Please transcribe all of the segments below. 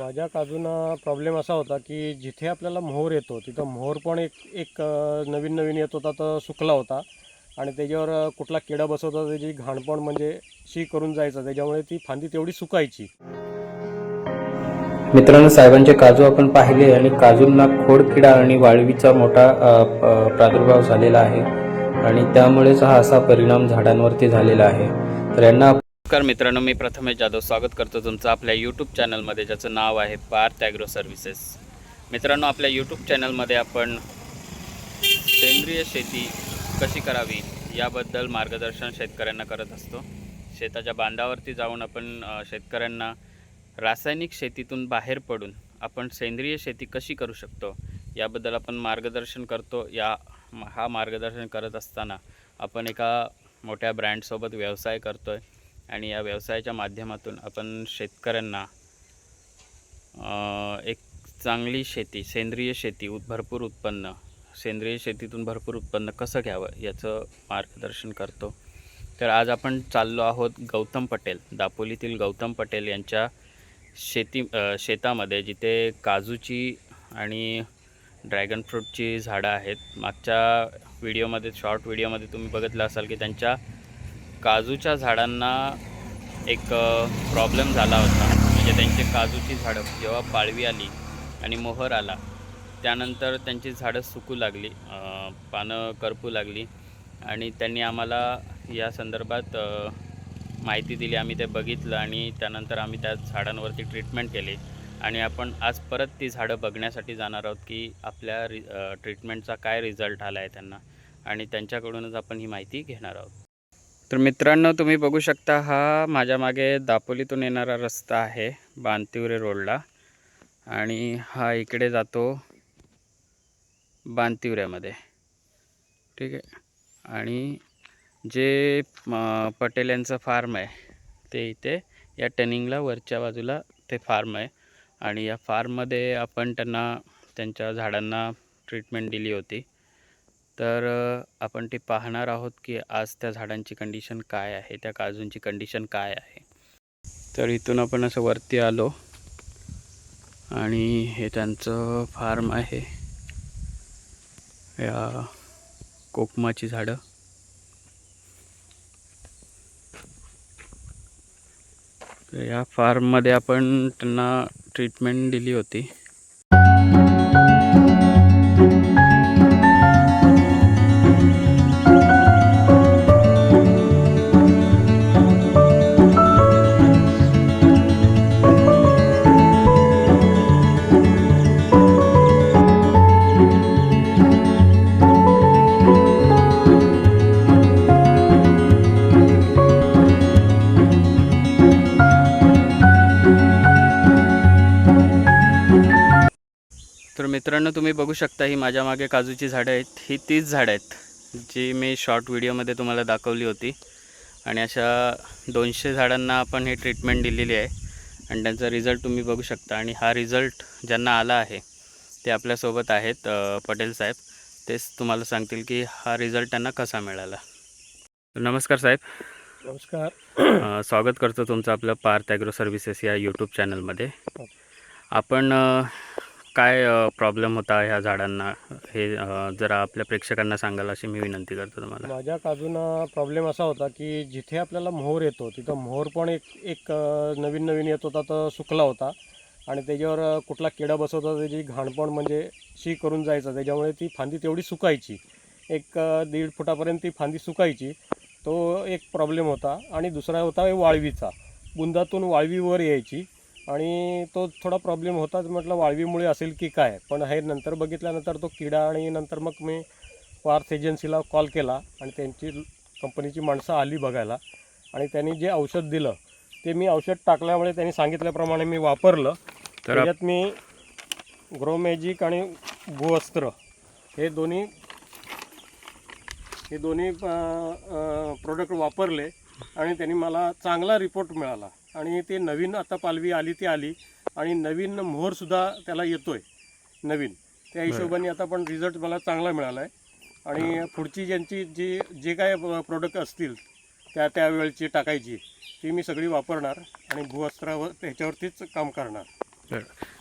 माझ्या काजूना प्रॉब्लेम असा होता की जिथे आपल्याला मोहर येतो तिथं मोहर पण एक एक नवीन नवीन येत होता तर सुकला होता. आणि त्याच्यावर कुठला किडा बसवता त्याची घाणपण म्हणजे शी करून जायचं. त्याच्यामुळे ती फांदी तेवढी सुकायची. मित्रांनो साहेबांचे काजू आपण पाहिले आणि काजूंना खोडकिडा आणि वाळवीचा मोठा प्रादुर्भाव झालेला आहे. आणि त्यामुळेच हा असा परिणाम झाडांवरती झालेला आहे. तर यांना नमस्कार मित्रांनो मी प्रथमेश जाधव स्वागत करतो तुमचं आपल्या यूट्यूब चॅनलमध्ये ज्याचं नाव आहे पार्थ ॲग्रो सर्व्हिसेस. मित्रांनो आपल्या यूट्यूब चॅनलमध्ये आपण सेंद्रिय शेती कशी करावी याबद्दल मार्गदर्शन शेतकऱ्यांना करत असतो. शेताच्या बांधावरती जाऊन आपण शेतकऱ्यांना रासायनिक शेतीतून बाहेर पडून आपण सेंद्रिय शेती कशी करू शकतो याबद्दल आपण मार्गदर्शन करतो. या हा मार्गदर्शन करत असताना आपण एका मोठ्या ब्रँडसोबत व्यवसाय करतो आहे आणि या व्यवसायाच्या माध्यमातून आपण शेतकऱ्यांना एक चांगली शेती सेंद्रिय शेती उत- भरपूर उत्पन्न सेंद्रिय शेतीतून भरपूर उत्पन्न कसं घ्यावं याचं मार्गदर्शन करतो. तर आज आपण चाललो आहोत गौतम पटेल दापोलीतील गौतम पटेल यांच्या शेती शेतामध्ये जिथे काजूची आणि ड्रॅगन फ्रूटची झाडं आहेत. मागच्या व्हिडिओमध्ये शॉर्ट व्हिडिओमध्ये तुम्ही बघितलं असाल की त्यांच्या काजूच्या झाडांना एक प्रॉब्लेम झाला होता. म्हणजे त्यांचे काजूची झाडं जेव्हा पाळवी आली आणि मोहर आला त्यानंतर त्यांची झाडं सुकू लागली पानं करपू लागली आणि त्यांनी आम्हाला या संदर्भात माहिती दिली. आम्ही ते बघितलं आणि त्यानंतर आम्ही त्या झाडांवरती ट्रीटमेंट केली आणि आपण आज परत ती झाडं बघण्यासाठी जाणार आहोत की आपल्या रि ट्रीटमेंटचा काय रिझल्ट आला आहे त्यांना आणि त्यांच्याकडूनच आपण ही माहिती घेणार आहोत. तर मित्रांनो तुम्ही बघू शकता हा माझ्या मागे दापोलीतून येणारा रस्ता आहे बांतिवरे रोडला. आणि हा इकडे जातो बांतिवऱ्यामध्ये. ठीक आहे? आणि जे पटेल यांचं फार्म आहे ते इथे या टर्निंगला वरच्या बाजूला ते फार्म आहे. आणि या फार्ममध्ये आपण त्यांना त्यांच्या झाडांना ट्रीटमेंट दिली होती. तर आपण ते पाहणार आहोत की आज त्या झाडांची कंडिशन काय आहे त्या काजूंची कंडिशन काय आहे. तर इथून आपण असं वरती आलो आणि हे त्यांचं फार्म आहे. या कोकमाची झाडं. या फार्ममध्ये आपण त्यांना ट्रीटमेंट दिली होती. मित्रांनो तुम्ही बघू शकता ही माझ्या मागे काजूची झाडं आहेत. ही तीच झाडं आहेत जी मी शॉर्ट व्हिडिओमध्ये तुम्हाला दाखवली होती. आणि अशा दोनशे झाडांना आपण हे ट्रीटमेंट दिलेली आहे. आणि त्यांचा रिझल्ट तुम्ही बघू शकता. आणि हा रिझल्ट ज्यांना आला आहे ते आपल्यासोबत आहेत पटेल साहेब. तेच तुम्हाला सांगतील की हा रिझल्ट त्यांना कसा मिळाला. नमस्कार साहेब. नमस्कार. स्वागत करतो तुमचं आपलं पार्थ ॲग्रो सर्व्हिसेस या यूट्यूब चॅनलमध्ये आपण अ, काय प्रॉब्लेम होता ह्या झाडांना? हे जरा आपल्या प्रेक्षकांना सांगाल अशी मी विनंती करतो तुम्हाला. माझ्या अजून प्रॉब्लेम असा होता की जिथे आपल्याला मोहर येतो तिथं मोहर पण एक एक नवीन नवीन येत होता तर सुकला होता. आणि त्याच्यावर कुठला किडा बसवता त्याची घाणपण म्हणजे शी करून जायचं. त्याच्यामुळे ती फांदी तेवढी सुकायची. एक दीड फुटापर्यंत ती फांदी सुकायची. तो एक प्रॉब्लेम होता. आणि दुसरा होता वाळवीचा. बुंदातून वाळवीवर यायची. आणि तो थोडा प्रॉब्लेम होताच. म्हटलं वाळवीमुळे असेल की काय? पण हे नंतर बघितल्यानंतर तो किडा आणि नंतर मग मी पार्थ एजन्सीला कॉल केला आणि त्यांची कंपनीची माणसं आली बघायला. आणि त्यांनी जे औषध दिलं ते मी औषध टाकल्यामुळे त्यांनी सांगितल्याप्रमाणे मी वापरलं. त्याच्यात मी ग्रो मॅजिक आणि भूवस्त्र हे दोन्ही हे दोन्ही प्रोडक्ट वापरले आणि त्यांनी मला चांगला रिपोर्ट मिळाला. आणि ते नवीन आता पालवी आली ती आली. आणि नवीन मोहरसुद्धा त्याला येतोय नवीन. त्या हिशोबाने आता पण रिझल्ट मला चांगला मिळाला आहे आणि पुढची ज्यांची जी जे काय प्रोडक्ट असतील त्या त्यावेळची टाकायची ती मी सगळी वापरणार आणि भूवस्त्रावर त्याच्यावरतीच काम करणार.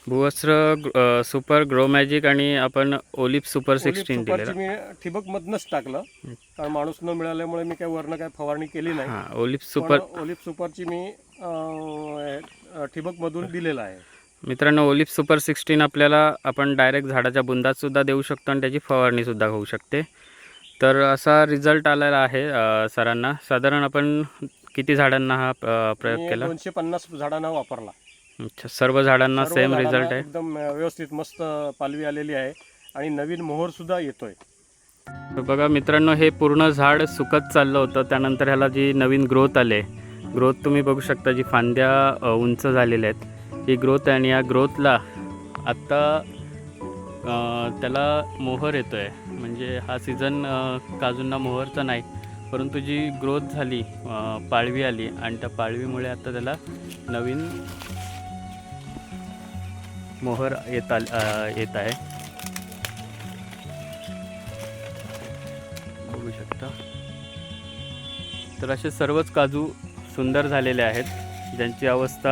भूवस्त्र सुपर ग्रो मॅजिक आणि आपण ओलिप सुपर सिक्स्टीन मी ठिबकमधनंच टाकलं. कारण माणूस न मिळाल्यामुळे मी काही वरनं काही फवारणी केली नाही. ओलिप सुपर ओलिप सुपरची मी ठिबकमधून दिलेलं आहे. मित्रांनो ओलिप सुपर सिक्स्टीन आपल्याला आपण डायरेक्ट झाडाच्या बुंदात सुद्धा देऊ शकतो आणि त्याची फवारणीसुद्धा होऊ शकते. तर असा रिझल्ट आलेला आहे सरांना. साधारण आपण किती झाडांना हा प्रयोग केला? दोनशे पन्नास झाडांना वापरला. अच्छा सर्व झाडांना सेम रिझल्ट आहे? एकदम व्यवस्थित मस्त पालवी आलेली आहे आणि नवीन मोहर सुद्धा येतोय. तर बघा मित्रांनो हे पूर्ण झाड सुकत चाललं होतं. त्यानंतर ह्याला जी नवीन ग्रोथ आले ग्रोथ तुम्ही बघू शकता जी फांद्या उंच झालेल्या आहेत. ही ग्रोथ आहे आणि या ग्रोथला आत्ता त्याला मोहर येतो आहे म्हणजे हा सीझन काजूंना मोहरचा नाही परंतु जी ग्रोथ झाली पाळवी आली आणि त्या पाळवीमुळे आता त्याला नवीन मोहर येत आल येत आहे. बघू शकता. तर असे सर्वच काजू सुंदर झालेले आहेत. ज्यांची अवस्था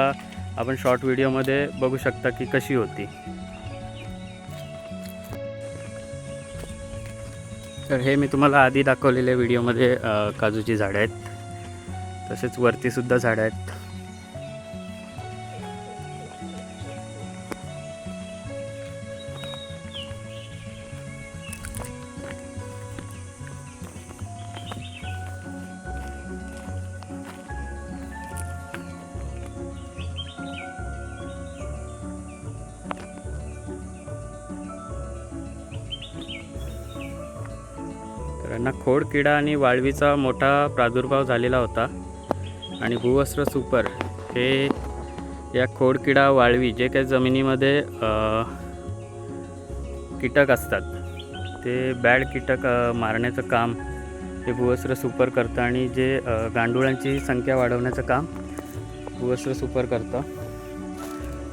आपण शॉर्ट व्हिडिओमध्ये बघू शकता की कशी होती. तर हे मी तुम्हाला आधी दाखवलेल्या व्हिडिओमध्ये काजूची झाडं आहेत. तसेच वरतीसुद्धा झाडं आहेत. त्यांना खोडकिडा खोड किडा आणि वाळवीचा मोठा प्रादुर्भाव झालेला होता. आणि भूवस्त्र सुपर हे या खोडकिडा वाळवी जे काही जमिनीमध्ये कीटक असतात ते बॅड कीटक मारण्याचं काम हे भूवस्त्र सुपर करतं आणि जे गांडुळांची संख्या वाढवण्याचं काम भूवस्त्र सुपर करतं.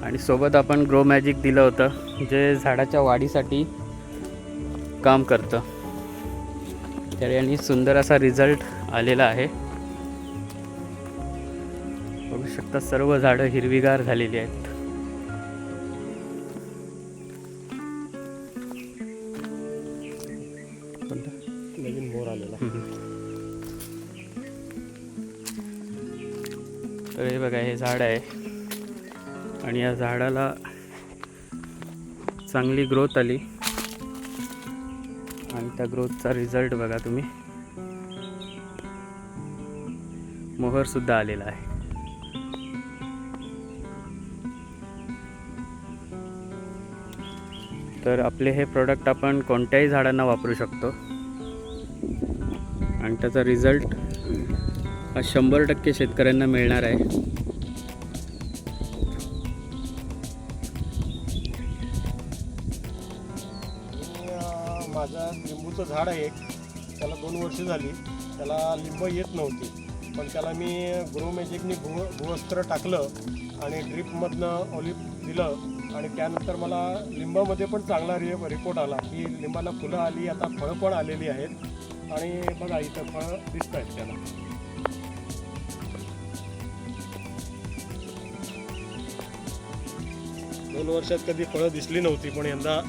आणि सोबत आपण ग्रो मॅजिक दिलं होतं जे झाडाच्या वाढीसाठी काम करतं. तर यांनी सुंदर असा रिझल्ट आलेला आहे. बघू शकता सर्व झाडं हिरवीगार झालेली आहेत. नवीन मोहर आलेला. तर हे बघा हे झाड आहे. आणि या झाडाला चांगली ग्रोथ आली. त्या ग्रोथचा रिझल्ट बघा तुम्ही. मोहर सुद्धा आलेला आहे. तर आपले हे प्रोडक्ट आपण कोणत्याही झाडांना वापरू शकतो. आणि त्याचा रिझल्ट हा शंभर टक्के शेतकऱ्यांना मिळणार आहे. लिंबूचं झाड आहे. एक त्याला दोन वर्ष झाली. त्याला लिंब येत नव्हती. पण त्याला मी ग्रो मॅजिकनी भू भूवस्त्र टाकलं आणि ड्रीपमधनं ऑलिव्ह दिलं आणि त्यानंतर मला लिंबामध्ये पण चांगला रि रिपोर्ट आला की लिंबाला फुलं आली आता फळं पण आलेली आहेत. आणि बघा इथं फळं दिसत आहेत त्याला. दोन वर्षात कधी फळं दिसली नव्हती पण यंदा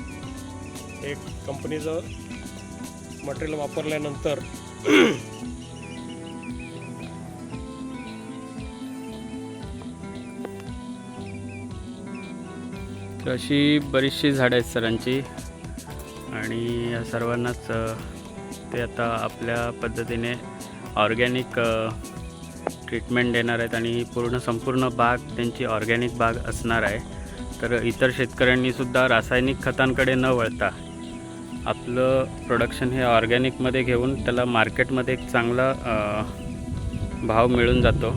एक कंपनीचं मटेरियल वापरल्यानंतर तर अशी बरीचशी झाडं आहेत सरांची. आणि या सर्वांनाच ते आता आपल्या पद्धतीने ऑर्गॅनिक ट्रीटमेंट देणार आहेत आणि पूर्ण संपूर्ण बाग त्यांची ऑर्गॅनिक बाग असणार आहे. तर इतर शेतकऱ्यांनीसुद्धा रासायनिक खतांकडे न वळता आपलं प्रोडक्शन हे ऑर्गॅनिकमध्ये घेऊन त्याला मार्केटमध्ये एक चांगला भाव मिळून जातो.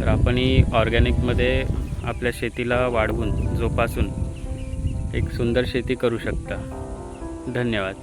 तर आपणही ऑर्गॅनिकमध्ये आपल्या शेतीला वाढवून जोपासून एक सुंदर शेती करू शकता. धन्यवाद.